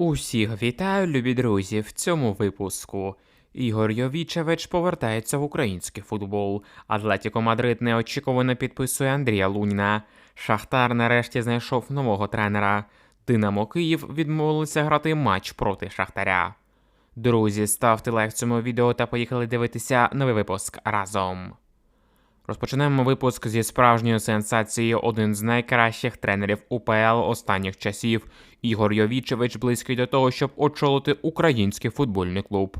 Усіх вітаю, любі друзі, в цьому випуску. Ігор Йовічевич повертається в український футбол. Атлетіко Мадрид неочікувано підписує Андрія Луніна. Шахтар нарешті знайшов нового тренера. Динамо Київ відмовилися грати матч проти Шахтаря. Друзі, ставте лайк цьому відео та поїхали дивитися новий випуск разом. Розпочнемо випуск зі справжньої сенсації. Один з найкращих тренерів УПЛ останніх часів Ігор Йовічевич близький до того, щоб очолити український футбольний клуб.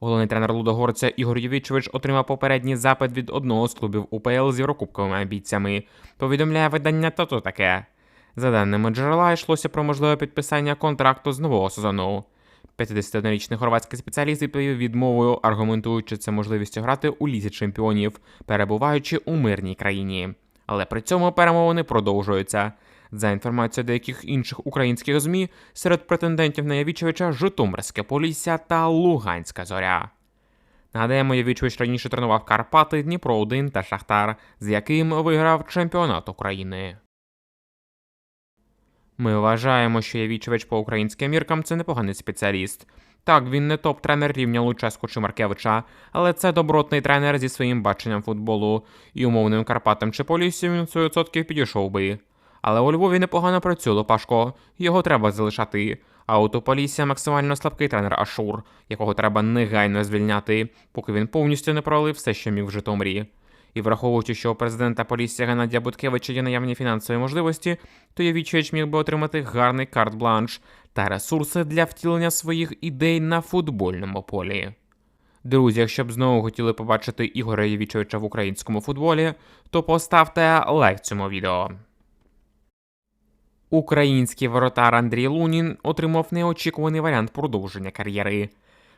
Головний тренер Лудогорця Ігор Йовічевич отримав попередній запит від одного з клубів УПЛ з єврокубковими амбіціями. Повідомляє видання «Тото таке. За даними джерела, йшлося про можливе підписання контракту з нового сезону. 51-річний хорватський спеціаліст відповів відмовою, аргументуючи це можливістю грати у лізі чемпіонів, перебуваючи у мирній країні. Але при цьому перемовини продовжуються. За інформацією деяких інших українських ЗМІ, серед претендентів на Явічевича Житомирське Полісся та Луганська зоря. Нагадаємо, Явічевич раніше тренував Карпати, Дніпро 1 та Шахтар, з яким виграв чемпіонат України. Ми вважаємо, що Явічевич по українським міркам це непоганий спеціаліст. Так, він не топ-тренер рівня Луческу чи Маркевича, але це добротний тренер зі своїм баченням футболу, і умовним Карпатам чи Поліссю він 100% підійшов би. Але у Львові непогано працює Лопашко, його треба залишати. А от у Полісся максимально слабкий тренер Ашур, якого треба негайно звільняти, поки він повністю не пролив все, що міг в Житомирі. І враховуючи, що у президента Полісся Геннадія Буткевича є наявні фінансові можливості, то Явічевич міг би отримати гарний карт-бланш та ресурси для втілення своїх ідей на футбольному полі. Друзі, якщо б знову хотіли побачити Ігоря Явічевича в українському футболі, то поставте лайк цьому відео. Український воротар Андрій Лунін отримав неочікуваний варіант продовження кар'єри.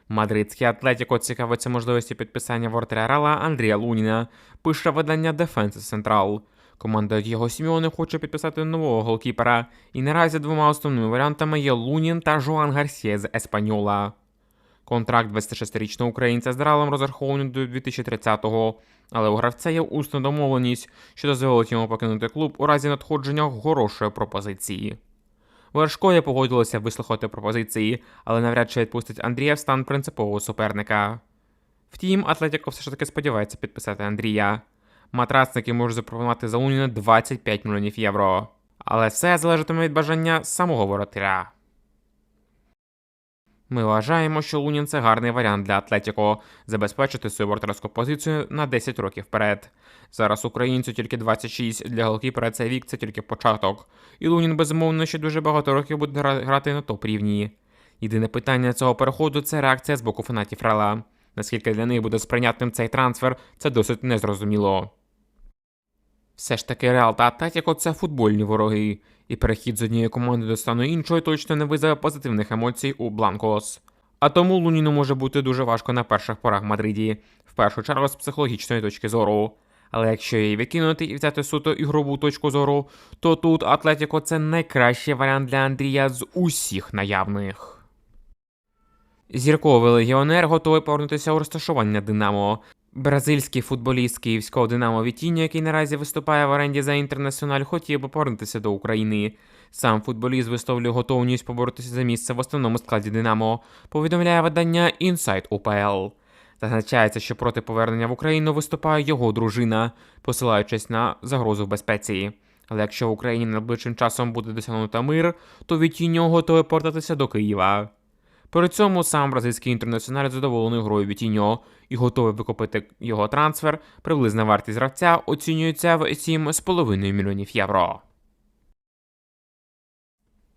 Мадридський Атлетіко цікавиться можливості підписання воротаря Андрія Луніна, пише видання Defense Central. Команда Дієго Сіміоне хоче підписати нового голкіпера, і наразі двома основними варіантами є Лунін та Жуан Гарсія з Еспаньола. Контракт 26-річного українця з Ралом розрахований до 2030-го, але у гравця є усна домовленість, що дозволить йому покинути клуб у разі надходження хорошої пропозиції. Вершкоя погодилося вислухати пропозиції, але навряд чи відпустить Андрія в стан принципового суперника. Втім, Атлетіко все ж таки сподівається підписати Андрія. Матрасники можуть запропонувати за Луніна 25 мільйонів євро. Але все залежатиме від бажання самого воротаря. Ми вважаємо, що Лунін це гарний варіант для Атлетіко забезпечити свою воротарську позицію на 10 років вперед. Зараз українцю тільки 26, для голкіпера цей вік це тільки початок. І Лунін, безумовно, ще дуже багато років буде грати на топ рівні. Єдине питання цього переходу це реакція з боку фанатів Рела. Наскільки для них буде сприйнятним цей трансфер, це досить незрозуміло. Все ж таки Реал та Атлетіко – це футбольні вороги, і перехід з однієї команди до стану іншої точно не визове позитивних емоцій у Бланкос. А тому Луніну може бути дуже важко на перших порах в Мадриді, в першу чергу з психологічної точки зору. Але якщо її викинути і взяти суто ігрову точку зору, то тут Атлетіко це найкращий варіант для Андрія з усіх наявних. Зірковий легіонер готовий повернутися у розташування Динамо. Бразильський футболіст київського Динамо Вітіньо, який наразі виступає в оренді за інтернаціональ, хотів би повернутися до України. Сам футболіст висловлює готовність поборотися за місце в основному складі Динамо, повідомляє видання Inside UPL. Зазначається, що проти повернення в Україну виступає його дружина, посилаючись на загрозу в безпеці. Але якщо в Україні найближчим часом буде досягнуто мир, то Вітіньо готовий повертатися до Києва. При цьому сам бразильський інтернаціональ задоволений грою Вітіньо і готовий викупити його трансфер. Приблизна вартість гравця оцінюється в 7,5 мільйонів євро.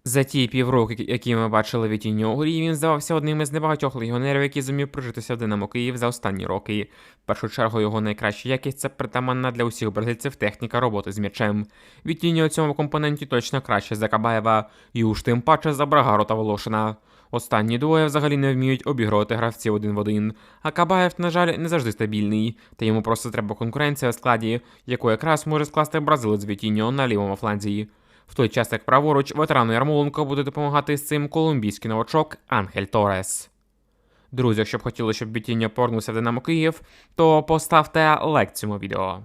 За ті півроку, які ми бачили Вітіньо у грі, він здавався одним із небагатьох легіонерів, які зумів прижитися в Динамо Київ за останні роки. В першу чергу його найкраща якість це притаманна для усіх бразильців техніка роботи з м'ячем. Вітіньо у цьому компоненті точно краще за Кабаєва, і уж тим паче за Брагару та Волошина. Останні двоє взагалі не вміють обігрувати гравців один в один, а Кабаєв, на жаль, не завжди стабільний, та йому просто треба конкуренція в складі, яку якраз може скласти бразилець Вітіньо на лівому фланзі. В той час як праворуч ветерану Ярмоленко буде допомагати з цим колумбійський новачок Анхель Торес. Друзі, якщо б хотіли, щоб Вітіньо повернувся в Динамо Київ, то поставте лайк цьому відео.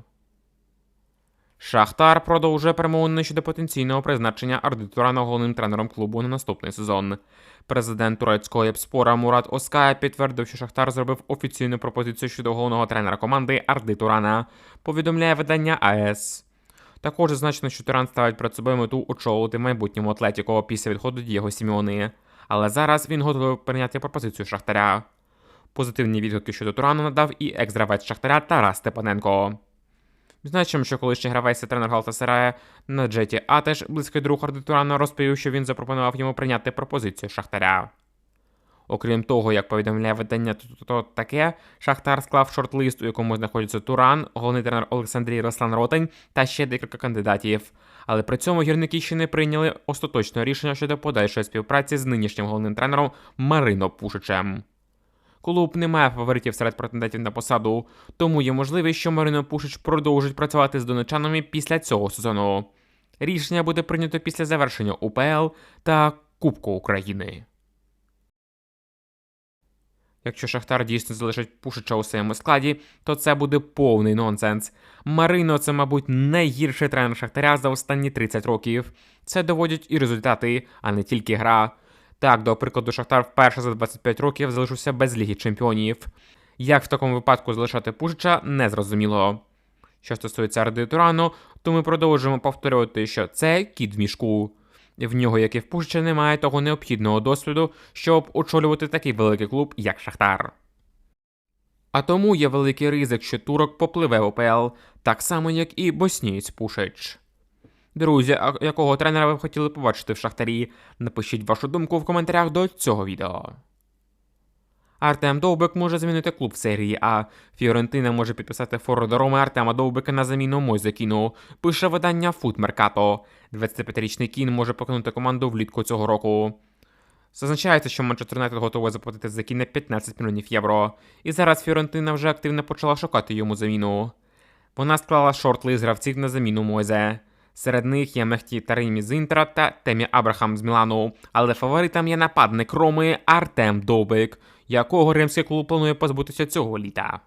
Шахтар продовжує перемовини щодо потенційного призначення Арди Турана головним тренером клубу на наступний сезон. Президент турецького епспора Мурат Оская підтвердив, що Шахтар зробив офіційну пропозицію щодо головного тренера команди Арди Турана. Повідомляє видання АЕС. Також зазначено, що Туран ставить перед собою мету очолити майбутньому Атлетіко після відходу Дієго Сіміони. Але зараз він готовий прийняти пропозицію Шахтаря. Позитивні відгуки щодо Турану надав і екс-гравець Шахтаря Тарас Степаненко. Відзначимо, що колишній гравець та тренер Галтасарая на Джеті Атеш, близький друг Арди Турана, розповів, що він запропонував йому прийняти пропозицію Шахтаря. Окрім того, як повідомляє видання то таке, Шахтар склав шорт-лист, у якому знаходяться Туран, головний тренер Олександрій Рослан Ротень та ще декілька кандидатів. Але при цьому гірники ще не прийняли остаточного рішення щодо подальшої співпраці з нинішнім головним тренером Марино Пушичем. Клуб не має фаворитів серед претендентів на посаду, тому є можливість, що Марино Пушич продовжить працювати з донечанами після цього сезону. Рішення буде прийнято після завершення УПЛ та Кубку України. Якщо Шахтар дійсно залишить Пушича у своєму складі, то це буде повний нонсенс. Марино це, мабуть, найгірший тренер Шахтаря за останні 30 років. Це доводять і результати, а не тільки гра. Так, до прикладу, Шахтар вперше за 25 років залишився без Ліги Чемпіонів. Як в такому випадку залишати Пушича, не зрозуміло. Що стосується Ради Турану, то ми продовжуємо повторювати, що це кіт в мішку. В нього, як і в Пушича, немає того необхідного досвіду, щоб очолювати такий великий клуб, як Шахтар. А тому є великий ризик, що турок попливе в ОПЛ, так само, як і боснієць Пушич. Друзі, якого тренера ви б хотіли побачити в Шахтарі? Напишіть вашу думку в коментарях до цього відео. Артем Довбик може змінити клуб в серії А. Фіорентина може підписати форварда Роми Артема Довбика на заміну Мойзекіну. Пише видання Фут Меркато. 25-річний кін може покинути команду влітку цього року. Зазначається, що Манчестер Юнайтед готовий заплатити за кіна 15 мільйонів євро. І зараз Фіорентина вже активно почала шукати йому заміну. Вона склала шорт-лист гравців на заміну Мойзе. Серед них є Мехті Таримі з Інтера та Темі Абрахам з Мілану, але фаворитом є нападник Роми Артем Довбик, якого римський клуб планує позбутися цього літа.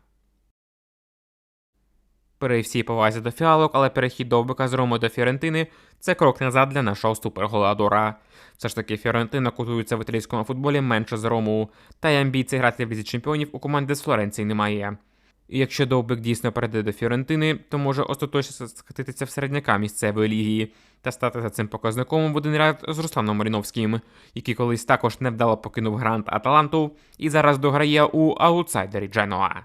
При всій повазі до фіалок, але перехід Довбика з Роми до Фіорентини це крок назад для нашого суперголадора. Все ж таки, Фіорентина котується в італійському футболі менше за Рому, та й амбіцій грати в лізі чемпіонів у команди з Флоренції немає. І якщо Довбик дійсно перейде до Фіорентини, то може остаточно скатитися в середняка місцевої ліги та стати за цим показником в один ряд з Русланом Маріновським, який колись також невдало покинув грант Аталанту і зараз дограє у аутсайдері Дженоа.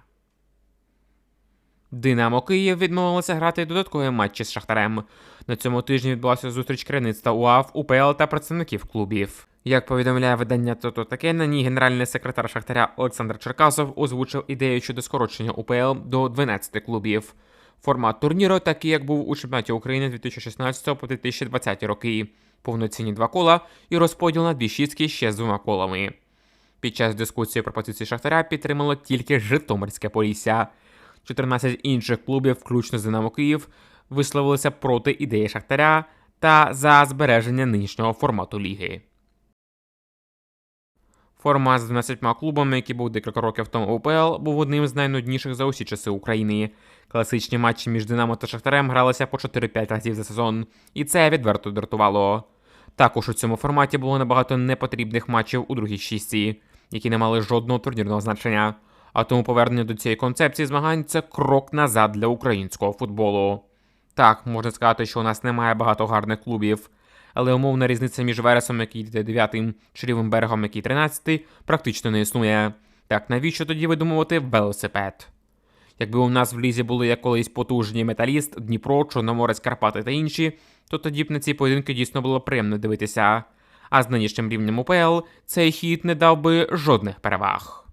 Динамо Київ відмовилося грати додаткові матчі з Шахтарем. На цьому тижні відбулася зустріч керівництва УАВ, УПЛ та представників клубів. Як повідомляє видання Тото таке, на ній генеральний секретар Шахтаря Олександр Черкасов озвучив ідею щодо скорочення УПЛ до 12 клубів. Формат турніру такий, як був у чемпіонаті України 2016 по 2020 роки, повноцінні два кола і розподіл на дві шістки ще з двома колами. Під час дискусії пропозиції Шахтаря підтримало тільки Житомирське Полісся. 14 інших клубів, включно з Динамо Київ, висловилися проти ідеї Шахтаря та за збереження нинішнього формату ліги. Формат з 12 клубами, який був декілька років тому УПЛ, був одним з найнудніших за усі часи України. Класичні матчі між Динамо та Шахтарем гралися по 4-5 разів за сезон, і це відверто дратувало. Також у цьому форматі було набагато непотрібних матчів у другій шістці, які не мали жодного турнірного значення. А тому повернення до цієї концепції змагань це крок назад для українського футболу. Так, можна сказати, що у нас немає багато гарних клубів, але умовна різниця між Вересом, який йде 9 чи Лівим берегом, який 13 практично не існує. Так навіщо тоді видумувати велосипед? Якби у нас в лізі були як колись потужні металіст, Дніпро, Чорноморець, Карпати та інші, то тоді б на ці поєдинки дійсно було приємно дивитися. А з нинішнім рівнем УПЛ цей хід не дав би жодних переваг.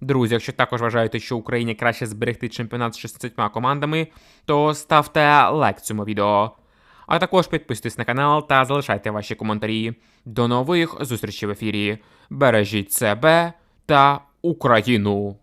Друзі, якщо також вважаєте, що Україні краще зберегти чемпіонат з 16 командами, то ставте лайк цьому відео. А також підписуйтесь на канал та залишайте ваші коментарі. До нових зустрічей в ефірі. Бережіть себе та Україну!